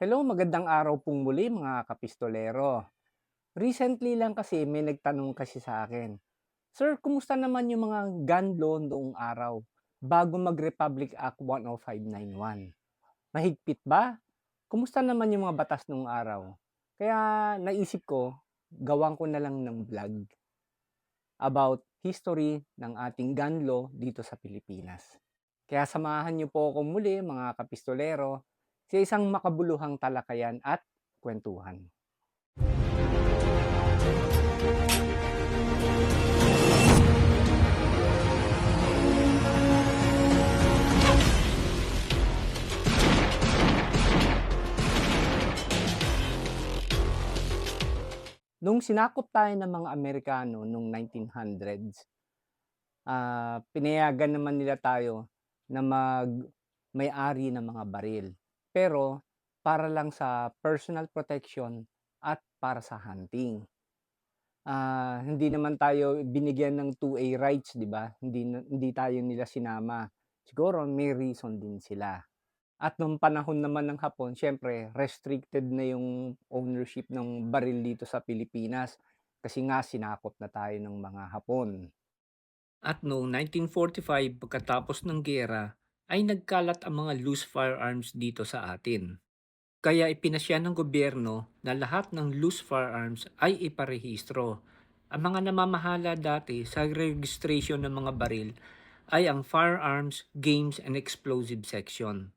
Hello, magandang araw pong muli mga kapistolero. Recently lang kasi may nagtanong kasi sa akin, Sir, kumusta naman yung mga gun law noong araw bago mag-Republic Act 10591? Mahigpit ba? Kumusta naman yung mga batas noong araw? Kaya naisip ko, gawan ko na lang ng vlog about history ng ating gun law dito sa Pilipinas. Kaya samahan niyo po ako muli mga kapistolero sa isang makabuluhang talakayan at kwentuhan. Nung sinakop tayo ng mga Amerikano nung 1900s, ah, pinayagan naman nila tayo na mag may-ari ng mga baril. Pero para lang sa personal protection at para sa hunting. Ah, hindi naman tayo binigyan ng 2A rights, 'di ba? Hindi hindi tayo nila sinama. Siguro may reason din sila. At nung panahon naman ng Hapon, siyempre restricted na yung ownership ng baril dito sa Pilipinas kasi nga sinakop na tayo ng mga Hapon. At noong 1945, pagkatapos ng giyera, ay nagkalat ang mga loose firearms dito sa atin. Kaya ipinasya ng gobyerno na lahat ng loose firearms ay iparehistro. Ang mga namamahala dati sa registration ng mga baril ay ang Firearms, Games and Explosive Section.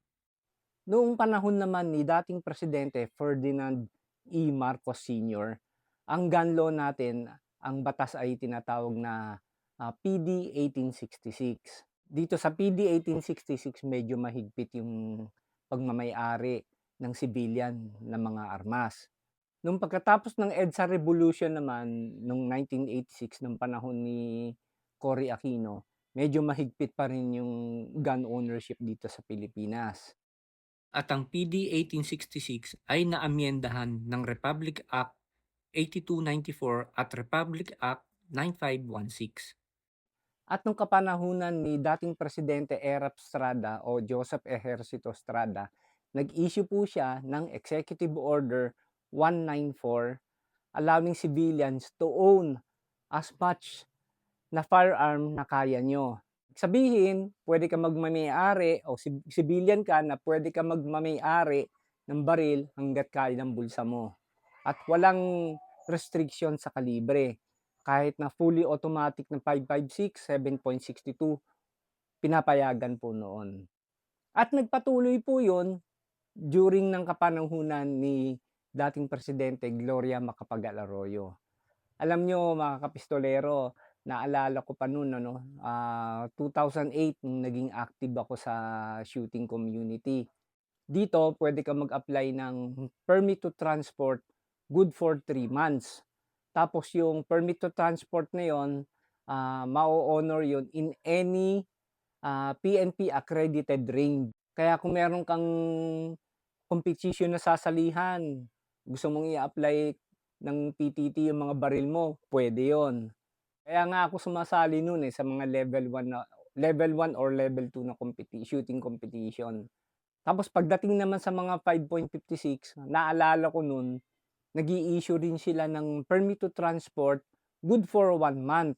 Noong panahon naman ni dating presidente Ferdinand E. Marcos Sr., ang gun law natin, ang batas ay tinatawag na ah, PD 1866. Dito sa PD 1866, medyo mahigpit yung pagmamayari ng civilian na mga armas. Nung pagkatapos ng EDSA Revolution naman, noong 1986, ng panahon ni Cory Aquino, medyo mahigpit pa rin yung gun ownership dito sa Pilipinas. At ang PD 1866 ay naamyendahan ng Republic Act 8294 at Republic Act 9516. At nung kapanahunan ni dating presidente Erap Estrada o Joseph Ejercito Estrada, nag-issue po siya ng Executive Order 194 allowing civilians to own as much na firearm na kaya nyo. Sabihin, pwede ka magmamayari o civilian ka na pwede ka magmamayari ng baril hanggat kaya ng bulsa mo. At walang restriction sa kalibre. Kahit na fully automatic na 556, 7.62, pinapayagan po noon. At nagpatuloy po yun during ng kapanahunan ni dating presidente Gloria Macapagal Arroyo. Alam nyo mga kapistolero, naalala ko pa noon ano, ah, 2008 nung naging active ako sa shooting community. Dito pwede ka mag-apply ng permit to transport good for 3 months. Tapos yung permit to transport na yon, ah, mao-honor yun in any ah, PNP accredited ring. Kaya kung meron kang competition na sasalihan, gusto mong i-apply ng PTT yung mga baril mo, pwede yon. Kaya nga ako sumasali noon eh sa mga level 1 na level 1 or level 2 na competi- shooting competition. Tapos pagdating naman sa mga 5.56, naalala ko noon, nag issue rin sila ng permit to transport good for one month.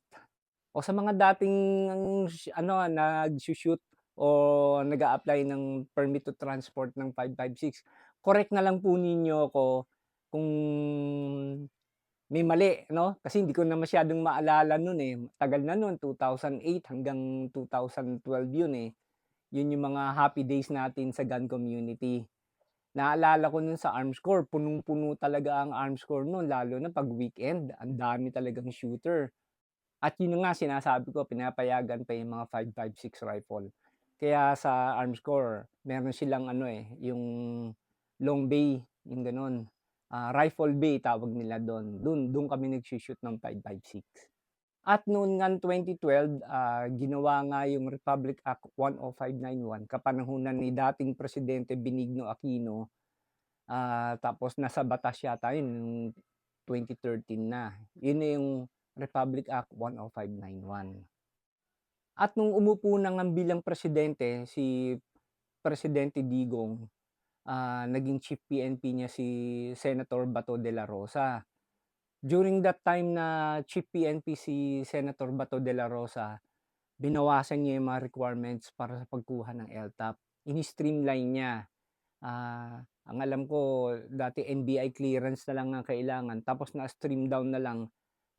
O sa mga dating ano nag-shoot o nag apply ng permit to transport ng 556, correct na lang po ninyo ako kung may mali, no? Kasi hindi ko na masyadong maalala noon eh. Tagal na noon, 2008 hanggang 2012 yun eh. Yun yung mga happy days natin sa gun community. Naalala ko nun sa Arms Corps, punong-puno talaga ang Arms Corps noon, lalo na pag weekend. Ang dami talagang shooter. At yun nga sinasabi ko, pinapayagan pa yung mga 556 rifle. Kaya sa Arms Corps, meron silang ano eh, yung long bay, yung ganun. Ah, rifle bay tawag nila doon. Doon doon kami nagshi-shoot ng 556. At noon nga 2012, ah, ginawa nga yung Republic Act 10591 kapanahunan ni dating presidente Benigno Aquino. Ah, tapos nasa batas yata yun nung 2013 na. Yun na yung Republic Act 10591. At nung umupo na nga bilang presidente si Presidente Digong, ah, naging chief PNP niya si Senator Bato de la Rosa. During that time na chief PNP si Senator Bato de la Rosa, binawasan niya yung mga requirements para sa pagkuha ng LTAP. Ini-streamline niya. Ah, ang alam ko dati NBI clearance na lang ang kailangan tapos na-stream down na lang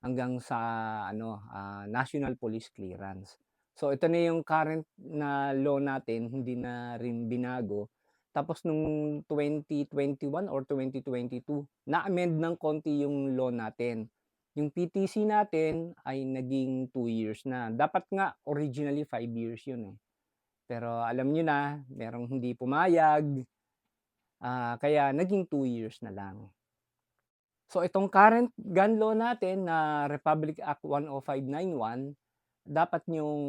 hanggang sa ano, ah, National Police Clearance. So ito na yung current na law natin, hindi na rin binago. Tapos nung 2021 or 2022, na-amend ng konti yung law natin. Yung PTC natin ay naging 2 years na. Dapat nga originally 5 years yun eh. Pero alam niyo na, merong hindi pumayag. Ah, kaya naging 2 years na lang. So itong current gun law natin na Republic Act 10591, dapat niyong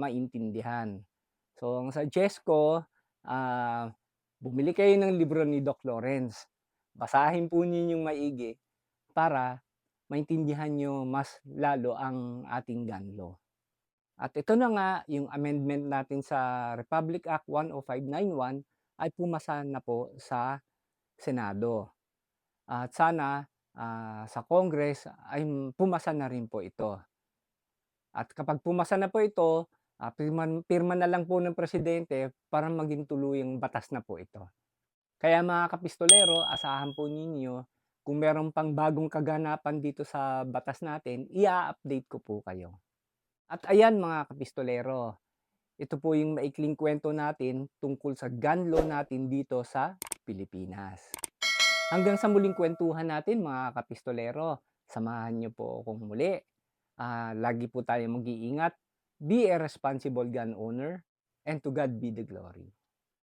maintindihan. So ang suggest ko, ah, bumili kayo ng libro ni Doc Lawrence. Basahin po ninyong maigi para maintindihan niyo mas lalo ang ating gun law. At ito na nga yung amendment natin sa Republic Act 10591 ay pumasa na po sa Senado. At sana ah, sa Congress ay pumasa na rin po ito. At kapag pumasa na po ito, ah, pirma, pirma na lang po ng presidente para maging tuluyang batas na po ito. Kaya mga kapistolero, asahan po ninyo kung meron pang bagong kaganapan dito sa batas natin, i-update ko po kayo. At ayan mga kapistolero, ito po yung maikling kwento natin tungkol sa gun law natin dito sa Pilipinas. Hanggang sa muling kwentuhan natin mga kapistolero, samahan niyo po akong muli. Ah, lagi po tayo mag-iingat. Be a responsible gun owner and to God be the glory.